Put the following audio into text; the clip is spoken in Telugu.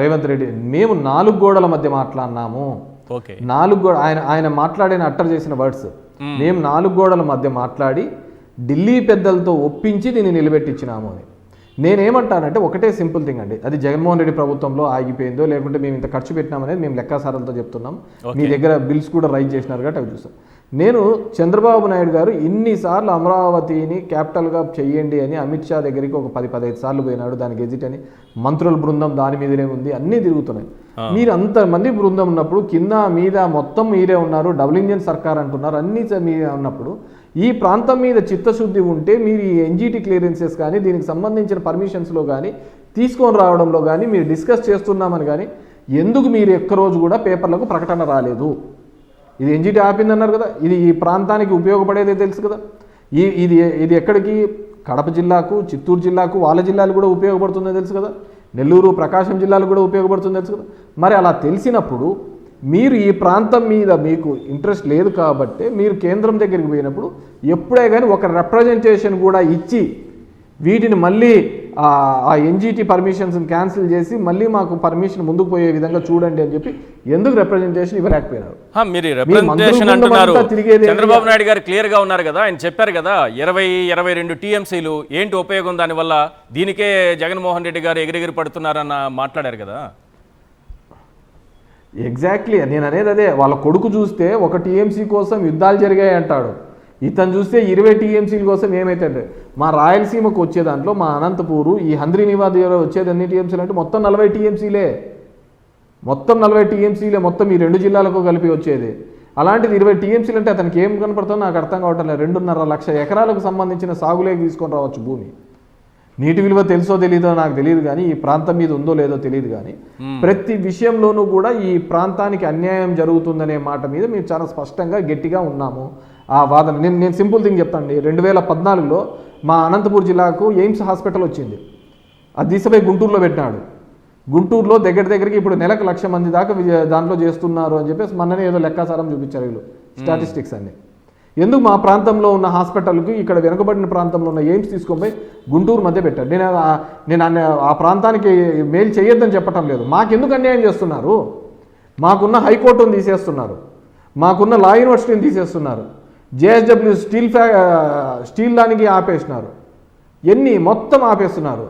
రేవంత్ రెడ్డి మేము నాలుగు గోడల మధ్య మాట్లాడినాము. ఓకే. నాలుగు గోడ ఆయన ఆయన మాట్లాడిన అట్టర్ చేసిన వర్డ్స్. మేము. నాలుగు గోడల మధ్య మాట్లాడి ఢిల్లీ పెద్దలతో ఒప్పించి దీన్ని నిలబెట్టించినాము అని. నేనేమంటానంటే ఒకటే సింపుల్ థింగ్ అండి. అది జగన్మోహన్ రెడ్డి ప్రభుత్వంలో ఆగిపోయిందో లేకుంటే మేము ఇంత ఖర్చు పెట్టినామనేది మేము లెక్కాసారాలతో చెప్తున్నాం. మీ దగ్గర బిల్స్ కూడా రైజ్ చేసినారు కాబట్టి అవి చూస్తాం నేను చంద్రబాబు నాయుడు గారు ఇన్నిసార్లు అమరావతిని క్యాపిటల్గా చెయ్యండి అని అమిత్ షా దగ్గరికి ఒక పది పదహైదు సార్లు పోయినాడు. దాని గెజిట్ అని మంత్రుల బృందం దాని మీదనే ఉంది. అన్నీ తిరుగుతున్నాయి. మీరు అంతమంది బృందం ఉన్నప్పుడు కింద మీద మొత్తం మీరే ఉన్నారు. డబుల్ ఇంజిన్ సర్కార్ అంటున్నారు. అన్ని మీరే ఉన్నప్పుడు ఈ ప్రాంతం మీద చిత్తశుద్ధి ఉంటే మీరు ఈ ఎన్జిటి క్లియరెన్సెస్ కానీ దీనికి సంబంధించిన పర్మిషన్స్లో కానీ తీసుకొని రావడంలో కానీ మీరు డిస్కస్ చేస్తున్నామని కానీ ఎందుకు మీరు ఒక్క రోజు కూడా పేపర్లకు ప్రకటన రాలేదు? ఇది ఎన్జిటి ఆపిందన్నారు కదా ఇది ఈ ప్రాంతానికి ఉపయోగపడేదే తెలుసు కదా. ఈ ఇది ఇది ఎక్కడికి? కడప జిల్లాకు చిత్తూరు జిల్లాకు వాళ్ళ జిల్లాలు కూడా ఉపయోగపడుతుందో తెలుసు కదా. నెల్లూరు ప్రకాశం జిల్లాలు కూడా ఉపయోగపడుతుందో తెలుసు కదా. మరి అలా తెలిసినప్పుడు మీరు ఈ ప్రాంతం మీద మీకు ఇంట్రెస్ట్ లేదు కాబట్టి మీరు కేంద్రం దగ్గరికి పోయినప్పుడు ఎప్పుడే కానీ ఒక రిప్రజెంటేషన్ కూడా ఇచ్చి వీటిని మళ్ళీ ఆ ఎన్జిటి పర్మిషన్స్ క్యాన్సిల్ చేసి మళ్ళీ మాకు పర్మిషన్ ముందుకు పోయే విధంగా చూడండి అని చెప్పి ఎందుకు రిప్రజెంటేషన్ ఇవ్వలేకపోయినారు మీరు రిప్రజెంటేషన్ అంటున్నారు. చంద్రబాబు నాయుడు గారు క్లియర్గా ఉన్నారు కదా ఆయన చెప్పారు కదా ఇరవై ఇరవై రెండు టీఎంసీలు ఏంటి ఉపయోగం దానివల్ల? దీనికే జగన్మోహన్ రెడ్డి గారు ఎగిరెగిరి పడుతున్నారన్న మాట్లాడారు కదా. ఎగ్జాక్ట్లీ నేను అనేది అదే వాళ్ళ కొడుకు చూస్తే ఒక టీఎంసీ కోసం యుద్ధాలు జరిగాయి అంటాడు ఇతను చూస్తే ఇరవై టీఎంసీల కోసం ఏమైతే మా రాయలసీమకు వచ్చే దాంట్లో మా అనంతపూరు ఈ హంద్రి నివాద్ వచ్చేది ఎన్ని టీఎంసీలు అంటే మొత్తం నలభై టీఎంసీలే. మొత్తం నలభై టీఎంసీలే మొత్తం ఈ రెండు జిల్లాలకు కలిపి వచ్చేది. అలాంటిది ఇరవై టీఎంసీలు అంటే అతనికి ఏం కనపడుతుందో నాకు అర్థం కావటం లేదు. రెండున్నర లక్ష ఎకరాలకు సంబంధించిన సాగులేకి తీసుకొని రావచ్చు భూమి. నీటి విలువ తెలుసో తెలియదో నాకు తెలియదు కానీ ఈ ప్రాంతం మీద ఉందో లేదో తెలియదు కానీ ప్రతి విషయంలోనూ కూడా ఈ ప్రాంతానికి అన్యాయం జరుగుతుందనే మాట మీద మేము చాలా స్పష్టంగా గట్టిగా ఉన్నాము. ఆ వాదన. నేను నేను సింపుల్ థింగ్ చెప్తానండి. రెండు వేల పద్నాలుగులో మా అనంతపూర్ జిల్లాకు ఎయిమ్స్ హాస్పిటల్ వచ్చింది. అది తీసిపోయి గుంటూరులో పెట్టినాడు. గుంటూరులో దగ్గర దగ్గరికి ఇప్పుడు నెలకు లక్ష మంది దాకా దాంట్లో చేస్తున్నారు అని చెప్పేసి మొన్ననే ఏదో లెక్కాసారం చూపించారు వీళ్ళు. స్టాటిస్టిక్స్ అన్ని. ఎందుకు మా ప్రాంతంలో ఉన్న హాస్పిటల్కి ఇక్కడ వెనుకబడిన ప్రాంతంలో ఉన్న ఎయిమ్స్ తీసుకొని పోయి గుంటూరు మధ్య పెట్టారు? నేను నేను అన్న- ఆ ప్రాంతానికి మేలు చేయొద్దని చెప్పటం లేదు. మాకెందుకు అన్యాయం చేస్తున్నారు? మాకున్న హైకోర్టును తీసేస్తున్నారు. మాకున్న లా యూనివర్సిటీని తీసేస్తున్నారు. జేఎస్డబ్ల్యూ స్టీల్ ఫ్యా స్టీల్ దానికి ఆపేసినారు. ఎన్ని మొత్తం ఆపేస్తున్నారు.